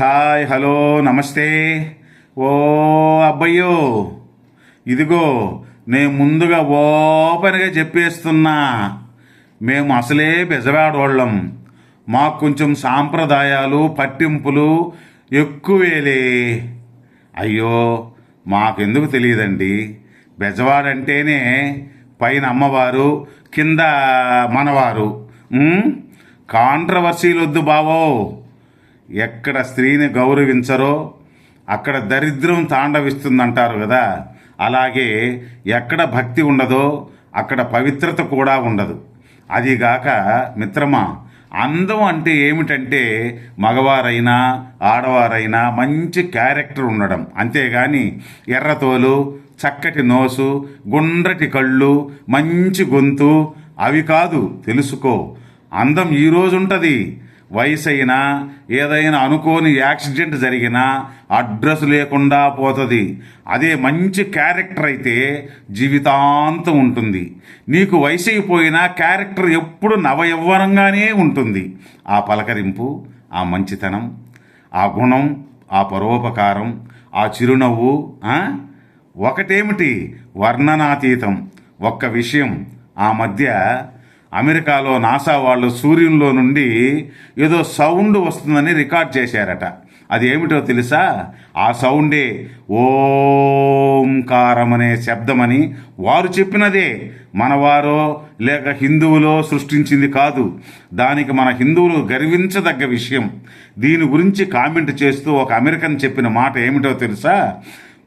Hi hello నమస్తే. ఓ అబ్బయ్యో. ఇదిగో నేను ముందుగా ఓపెన్గా చెప్పేస్తున్నా. మేము అసలే బెజవాడోళ్ళం. మాకు కొంచెం సాంప్రదాయాలు పట్టింపులు ఎక్కువేలే. అయ్యో మాకెందుకు తెలియదండి? బెజవాడంటేనే పైన అమ్మవారు కింద మనవారు. కాంట్రవర్సీలు వద్దు బావో. ఎక్కడ స్త్రీని గౌరవించరో అక్కడ దరిద్రం తాండవిస్తుందంటారు కదా. అలాగే ఎక్కడ భక్తి ఉండదో అక్కడ పవిత్రత కూడా ఉండదు. అదిగాక మిత్రమా అందం అంటే ఏమిటంటే మగవారైనా ఆడవారైనా మంచి క్యారెక్టర్ ఉండడం. అంతేగాని ఎర్రతోలు చక్కటి నోసు గుండ్రటి కళ్ళు మంచి గొంతు అవి కాదు తెలుసుకో. అందం ఈ రోజు ఉంటుంది వయసు అయినా ఏదైనా అనుకోని యాక్సిడెంట్ జరిగినా అడ్రస్ లేకుండా పోతుంది. అదే మంచి క్యారెక్టర్ అయితే జీవితాంతం ఉంటుంది. నీకు వయసు అయిపోయినా క్యారెక్టర్ ఎప్పుడు నవయవ్వనంగానే ఉంటుంది. ఆ పలకరింపు ఆ మంచితనం ఆ గుణం ఆ పరోపకారం ఆ చిరునవ్వు ఒకటేమిటి? వర్ణనాతీతం. ఒక్క విషయం. ఆ మధ్య అమెరికాలో నాసా వాళ్ళు సూర్యునిలో నుండి ఏదో సౌండ్ వస్తుందని రికార్డ్ చేశారట. అది ఏమిటో తెలుసా? ఆ సౌండే ఓంకారం అనే శబ్దమని వారు చెప్పినదే. మనవారో లేక హిందువులో సృష్టించింది కాదు. దానికి మన హిందువులు గర్వించదగ్గ విషయం. దీని గురించి కామెంట్ చేస్తూ ఒక అమెరికన్ చెప్పిన మాట ఏమిటో తెలుసా?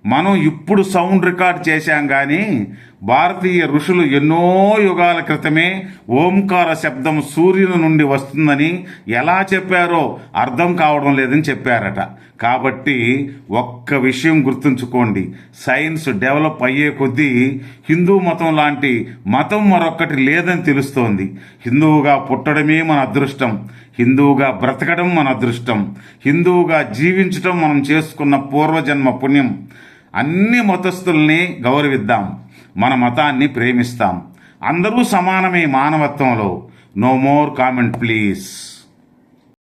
మనం ఇప్పుడు సౌండ్ రికార్డ్ చేశాం కానీ భారతీయ ఋషులు ఎన్నో యుగాల క్రితమే ఓంకార శబ్దం సూర్యుని నుండి వస్తుందని ఎలా చెప్పారో అర్థం కావడం లేదని చెప్పారట. కాబట్టి ఒక్క విషయం గుర్తుంచుకోండి. సైన్స్ డెవలప్ అయ్యే కొద్దీ హిందూ మతం లాంటి మతం మరొక్కటి లేదని తెలుస్తోంది. హిందువుగా పుట్టడమే మన అదృష్టం. హిందువుగా బ్రతకడం మన అదృష్టం. హిందువుగా జీవించడం మనం చేసుకున్న పూర్వజన్మ పుణ్యం. అన్ని మతస్థుల్ని గౌరవిద్దాం. మన మతాన్ని ప్రేమిస్తాం. అందరూ సమానమే మానవత్వంలో. No more comment please